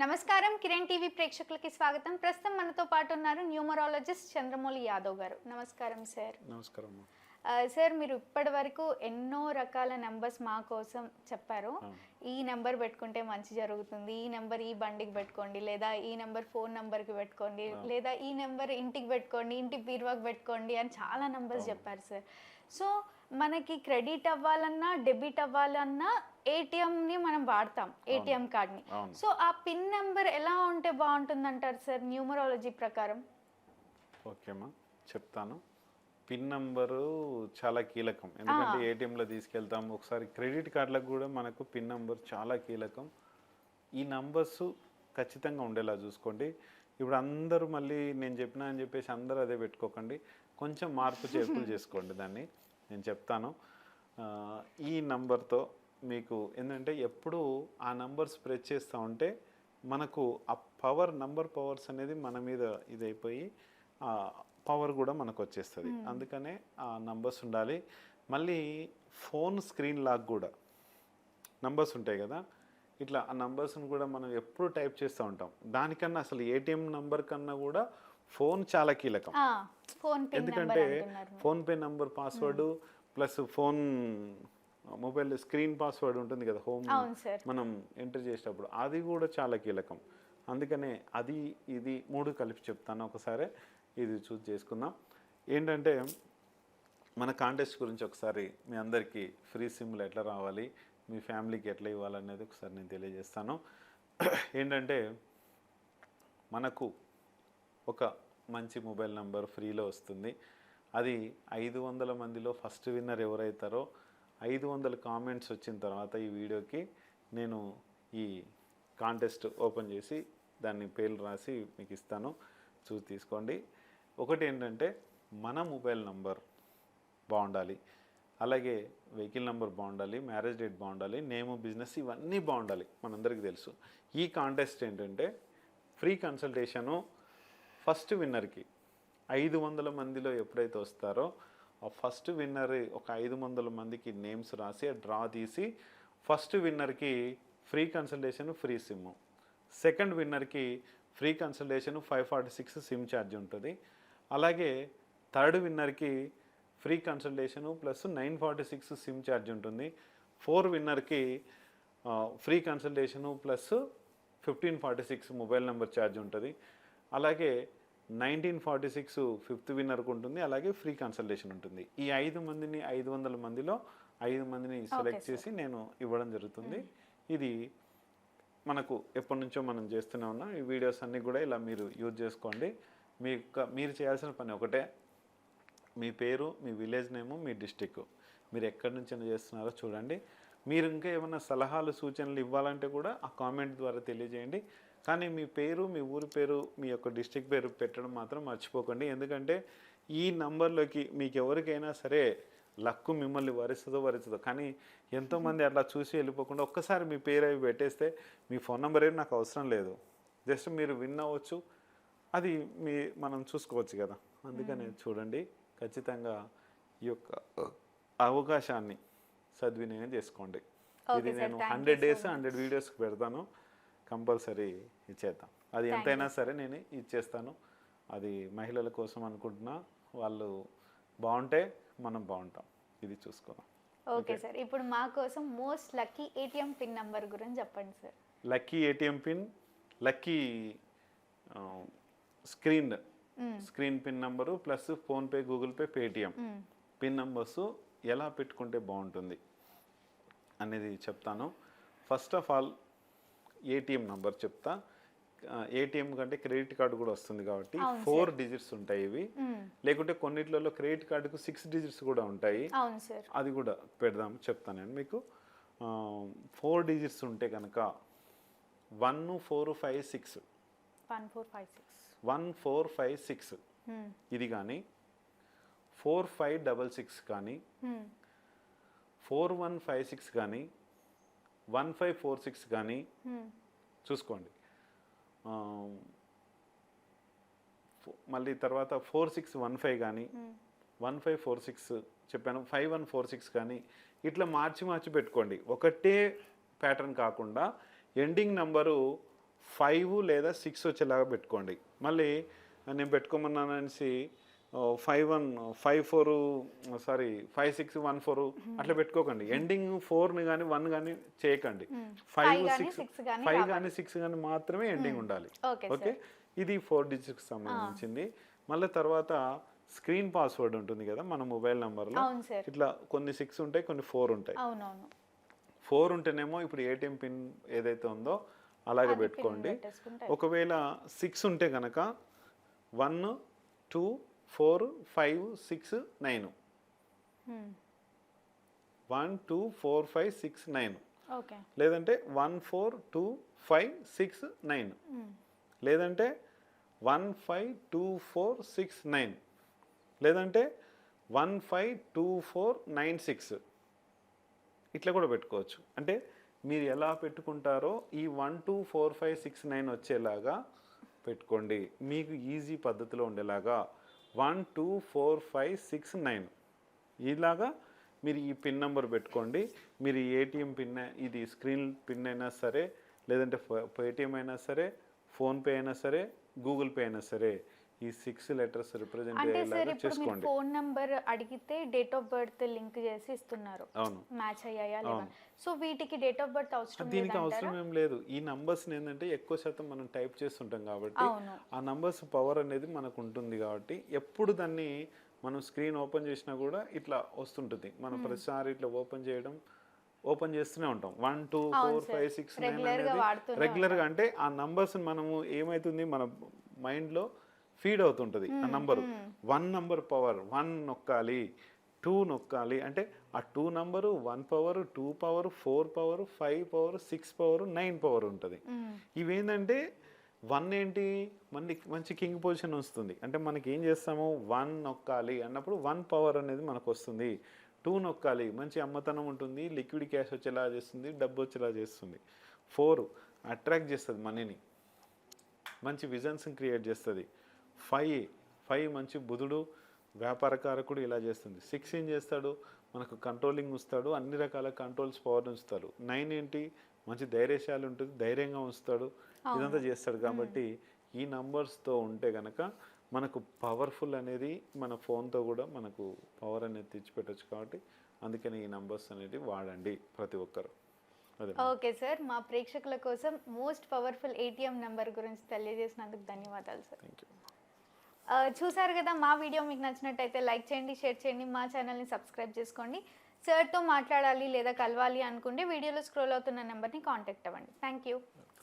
నమస్కారం. కిరణ్ టీవీ ప్రేక్షకులకి స్వాగతం. ప్రస్తుతం మనతో పాటు ఉన్నారు న్యూమరాలజిస్ట్ చంద్రమౌళి యాదవ్ గారు. నమస్కారం సార్. నమస్కారం. సార్ మీరు ఇప్పటి వరకు ఎన్నో రకాల నెంబర్స్ మా కోసం చెప్పారు. ఈ నెంబర్ పెట్టుకుంటే మంచి జరుగుతుంది. ఈ నెంబర్ ఈ బండికి పెట్టుకోండి లేదా ఈ నెంబర్ ఫోన్ నెంబర్కి పెట్టుకోండి లేదా ఈ నెంబర్ ఇంటికి పెట్టుకోండి ఇంటి బీరువాకి పెట్టుకోండి అని చాలా నెంబర్స్ చెప్పారు సార్. సో మనకి క్రెడిట్ అవ్వాలన్నా డెబిట్ అవ్వాలన్నా ఏటీఎంని మనం వాడతాం ఏటీఎం కార్డ్ని. సో ఆ పిన్ నెంబర్ ఎలా ఉంటే బాగుంటుంది అంటారు సార్ న్యూమరాలజీ ప్రకారం? ఓకే అమ్మా చెప్తాను. పిన్ నంబరు చాలా కీలకం. ఎందుకంటే ఏటీఎంలో తీసుకెళ్తాం. ఒకసారి క్రెడిట్ కార్డులకు కూడా మనకు పిన్ నంబర్ చాలా కీలకం. ఈ నంబర్స్ ఖచ్చితంగా ఉండేలా చూసుకోండి. ఇప్పుడు అందరూ మళ్ళీ నేను చెప్పినా అని చెప్పేసి అందరూ అదే పెట్టుకోకండి. కొంచెం మార్పు చేర్పులు చేసుకోండి దాన్ని. నేను చెప్తాను. ఈ నంబర్తో మీకు ఏంటంటే ఎప్పుడు ఆ నంబర్ స్ప్రెడ్ చేస్తూ ఉంటే మనకు ఆ పవర్ నంబర్ పవర్స్ అనేది మన మీద ఇదైపోయి ఆ పవర్ కూడా మనకు వచ్చేస్తుంది. అందుకనే ఆ నంబర్స్ ఉండాలి. మళ్ళీ ఫోన్ స్క్రీన్ లాక్ కూడా నంబర్స్ ఉంటాయి కదా. ఇట్లా ఆ నంబర్స్ని కూడా మనం ఎప్పుడు టైప్ చేస్తూ ఉంటాం. దానికన్నా అసలు ఏటీఎం నంబర్ కన్నా కూడా ఫోన్ చాలా కీలకం. ఫోన్ ఎందుకంటే అంటున్నారు. PhonePe number password plus phone mobile screen password ఉంటుంది కదా హోమ్ మనం ఎంటర్ చేసేటప్పుడు అది కూడా చాలా కీలకం. అందుకనే అది ఇది మూడు కలిపి చెప్తాను ఒకసారి. ఇది చూస్ చేసుకుందాం. ఏంటంటే మన కాంటెస్ట్ గురించి ఒకసారి మీ అందరికీ ఫ్రీ సిమ్లు ఎట్లా రావాలి మీ ఫ్యామిలీకి ఎట్లా ఇవ్వాలనేది ఒకసారి నేను తెలియజేస్తాను. ఏంటంటే మనకు ఒక మంచి మొబైల్ నంబర్ ఫ్రీలో వస్తుంది. అది ఐదు వందల మందిలో ఫస్ట్ విన్నర్ ఎవరైతారో ఐదు వందల కామెంట్స్ వచ్చిన తర్వాత ఈ వీడియోకి నేను ఈ కాంటెస్ట్ ఓపెన్ చేసి దాన్ని పేర్లు రాసి మీకు ఇస్తాను. చూసి తీసుకోండి. ఒకటి ఏంటంటే మన మొబైల్ నంబర్ బాగుండాలి. అలాగే వెహికల్ నెంబర్ బాగుండాలి మ్యారేజ్ డేట్ బాగుండాలి నేము బిజినెస్ ఇవన్నీ బాగుండాలి మనందరికీ తెలుసు. ఈ కాంటెస్ట్ ఏంటంటే ఫ్రీ కన్సల్టేషను ఫస్ట్ విన్నర్కి ఐదు వందల మందిలో ఎప్పుడైతే వస్తారో ఆ ఫస్ట్ విన్నర్ ఒక ఐదు వందల మందికి నేమ్స్ రాసి డ్రా తీసి first విన్నర్కి free consultation free sim. Second విన్నర్కి free consultation five forty six sim charge ఉంటుంది. అలాగే third విన్నర్కి free consultation plus nine forty six sim charge ఉంటుంది. Four విన్నర్కి free consultation plus fifteen forty six mobile number charge ఉంటుంది. అలాగే nineteen forty six fifth విన్నర్కి ఉంటుంది అలాగే free consultation ఉంటుంది. ఈ ఐదు మందిని ఐదు వందల మందిలో ఐదు మందిని సెలెక్ట్ చేసి నేను ఇవ్వడం జరుగుతుంది. ఇది మనకు ఎప్పటి నుంచో మనం చేస్తూనే ఉన్నాం. ఈ వీడియోస్ అన్నీ కూడా ఇలా మీరు యూజ్ చేసుకోండి. మీ మీరు చేయాల్సిన పని ఒకటే. మీ పేరు మీ విలేజ్ నేము మీ డిస్టిక్. మీరు ఎక్కడి నుంచి చేస్తున్నారో చూడండి. మీరు ఇంకా ఏమైనా సలహాలు సూచనలు ఇవ్వాలంటే కూడా ఆ కామెంట్ ద్వారా తెలియజేయండి. కానీ మీ పేరు మీ ఊరి పేరు మీ యొక్క డిస్టిక్ పేరు పెట్టడం మాత్రం మర్చిపోకండి. ఎందుకంటే ఈ నంబర్లోకి మీకు ఎవరికైనా సరే లక్కు మిమ్మల్ని వరిస్తుందో వరిస్తుందో. కానీ ఎంతోమంది అట్లా చూసి వెళ్ళిపోకుండా ఒక్కసారి మీ పేరు అవి పెట్టేస్తే మీ ఫోన్ నెంబర్ ఏం నాకు అవసరం లేదు. జస్ట్ మీరు విన్ అవ్వచ్చు. అది మీ మనం చూసుకోవచ్చు కదా. అందుకని చూడండి. ఖచ్చితంగా ఈ యొక్క అవకాశాన్ని సద్వినియోగం చేసుకోండి. ఇది. నేను హండ్రెడ్ డేస్. హండ్రెడ్ వీడియోస్కి పెడతాను. కంపల్సరీ ఇచ్చేద్దాం. అది ఎంతైనా సరే నేను ఇచ్చేస్తాను. అది మహిళల కోసం అనుకుంటున్నా. వాళ్ళు బాగుంటే మనం బాగుంటాం. ఇది చూసుకుందాం. Okay sir. ఇప్పుడు మా కోసం most lucky ATM pin number గురించి చెప్పండి sir. Lucky ATM pin lucky screen screen pin number plus PhonePe Google Pay Paytm. Pin numbers ఎలా పెట్టుకుంటే బాగుంటుంది అనేది చెప్తాను. First of all ATM number చెప్తా. ఏటీఎం కంటే క్రెడిట్ కార్డు కూడా వస్తుంది కాబట్టి ఫోర్ డిజిట్స్ ఉంటాయి ఇవి. లేకుంటే కొన్నిట్లలో క్రెడిట్ కార్డుకు సిక్స్ డిజిట్స్ కూడా ఉంటాయి. అది కూడా పెడదాం చెప్తాను నేను మీకు. ఫోర్ డిజిట్స్ ఉంటే కనుక one four five six one four five six one four five six ఇది కానీ ఫోర్ ఫైవ్ డబల్ సిక్స్ కానీ ఫోర్ వన్ ఫైవ్ సిక్స్ కానీ వన్ ఫైవ్ ఫోర్ సిక్స్ కానీ చూసుకోండి. ఆ, ఫో- మళ్ళీ తర్వాత ఫోర్ సిక్స్ వన్ ఫైవ్ కానీ వన్ ఫైవ్ ఫోర్ సిక్స్ చెప్పాను ఫైవ్ వన్ ఫోర్ సిక్స్ కానీ ఇట్లా మార్చి మార్చి పెట్టుకోండి. ఒకటే ప్యాటర్న్ కాకుండా ఎండింగ్ నంబరు ఫైవ్ లేదా సిక్స్ వచ్చేలాగా పెట్టుకోండి. మళ్ళీ నేను పెట్టుకోమన్నాను అనేసి five one five four sorry five six one four అట్లా పెట్టుకోకండి. ఎండింగ్ ఫోర్ని కానీ వన్ కానీ చేయకండి. ఫైవ్ సిక్స్ ఫైవ్ కానీ సిక్స్ కానీ మాత్రమే ఎండింగ్ ఉండాలి. ఓకే ఇది ఫోర్ డిజిట్స్కి సంబంధించింది. మళ్ళీ తర్వాత స్క్రీన్ పాస్వర్డ్ ఉంటుంది కదా మన మొబైల్ నెంబర్లో ఇట్లా కొన్ని సిక్స్ ఉంటాయి కొన్ని ఫోర్ ఉంటాయి. ఫోర్ ఉంటేనేమో ఇప్పుడు ఏటీఎం పిన్ ఏదైతే ఉందో అలాగే పెట్టుకోండి. ఒకవేళ సిక్స్ ఉంటే కనుక one two four five six nine. Hmm. One two four five six nine. లేదంటే one four two five six nine. Hmm. లేదంటే one five two four six nine. లేదంటే one five two four nine six. ఇట్లా కూడా పెట్టుకోవచ్చు. అంటే మీరు ఎలా పెట్టుకుంటారో ఈ one two four five six nine వచ్చేలాగా పెట్టుకోండి. మీకు ఈజీ పద్ధతిలో ఉండేలాగా one two four five six nine. ఇలాగా మీరు ఈ పిన్ నెంబర్ పెట్టుకోండి. మీరు ఏటీఎం పిన్ ఇది స్క్రీన్ పిన్ అయినా సరే లేదంటే పేటిఎం అయినా సరే ఫోన్పే అయినా సరే గూగుల్ పే అయినా సరే ఈ సిక్స్ లెటర్స్ రిప్రజెంట్ అంటే సార్ అయ్యేలాగా ఇప్పుడు మీరు చేసుకోండి. ఫోన్ నంబర్ అడిగితే డేట్ ఆఫ్ బర్త్ లింక్ చేసి ఇస్తున్నారు. అవును. మ్యాచ్ అయ్యాయా లేదా? సో వీటికి డేట్ ఆఫ్ బర్త్ అవసరం దీనికి అవసరం ఏం లేదు. ఈ నంబర్స్ ఏంటంటే ఎక్కువ శాతం మనం టైప్ చేస్తుంటాం కాబట్టి ఆ నంబర్స్ పవర్ అనేది మనకు ఉంటుంది కాబట్టి ఎప్పుడు దాన్ని మనం స్క్రీన్ ఓపెన్ చేసినా కూడా ఇట్లా వస్తుంటుంది. మనం ప్రతిసారి ఇట్లా ఓపెన్ చేయడం ఓపెన్ చేస్తూనే ఉంటాం. One two four five six nine అనేది రెగ్యులర్గా అంటే ఆ నంబర్స్ మనము ఏమైతుంది? మన మైండ్లో ఫీడ్ అవుతుంటుంది ఆ number. One number power one నొక్కాలి two నొక్కాలి అంటే ఆ two number one power two power four power five power six power nine power ఉంటుంది. ఇవేంటంటే వన్ ఏంటి మనకి మంచి కింగ్ పొజిషన్ వస్తుంది. అంటే మనకి ఏం చేస్తాము? వన్ నొక్కాలి అన్నప్పుడు వన్ పవర్ అనేది మనకు వస్తుంది. టూ నొక్కాలి మంచి అమ్మతనం ఉంటుంది లిక్విడ్ క్యాష్ వచ్చేలా చేస్తుంది డబ్బు వచ్చేలా చేస్తుంది. ఫోర్ అట్రాక్ట్ చేస్తుంది మనీని. మంచి విజన్స్ క్రియేట్ చేస్తుంది. ఫైవ్ ఫైవ్ మంచి బుధుడు వ్యాపారకారకుడు ఇలా చేస్తుంది. సిక్స్ ఏం చేస్తాడు? మనకు కంట్రోలింగ్ ఉంచుతాడు అన్ని రకాల కంట్రోల్స్ పవర్ ఉంచుతాడు. నైన్ ఏంటి? మంచి ధైర్యశాలి ఉంటుంది ధైర్యంగా ఉంచుతాడు. ఇదంతా చేస్తాడు కాబట్టి ఈ నంబర్స్తో ఉంటే గనక మనకు పవర్ఫుల్ అనేది మన ఫోన్తో కూడా మనకు పవర్ అనేది తెచ్చిపెట్టచ్చు కాబట్టి అందుకని ఈ నంబర్స్ అనేది వాడండి ప్రతి ఒక్కరు. ఓకే సార్ మా ప్రేక్షకుల కోసం మోస్ట్ పవర్ఫుల్ ఏటీఎం నెంబర్ గురించి తెలియజేసినందుకు ధన్యవాదాలు సార్. థ్యాంక్ యూ చూసారు కదా మా వీడియో మీకు నచ్చినట్టయితే లైక్ చేయండి షేర్ చేయండి మా ఛానల్ని సబ్స్క్రైబ్ చేసుకోండి. సార్తో మాట్లాడాలి లేదా కలవాలి అనుకుంటే వీడియోలో స్క్రోల్ అవుతున్న నెంబర్ని కాంటాక్ట్ అవ్వండి. Thank you.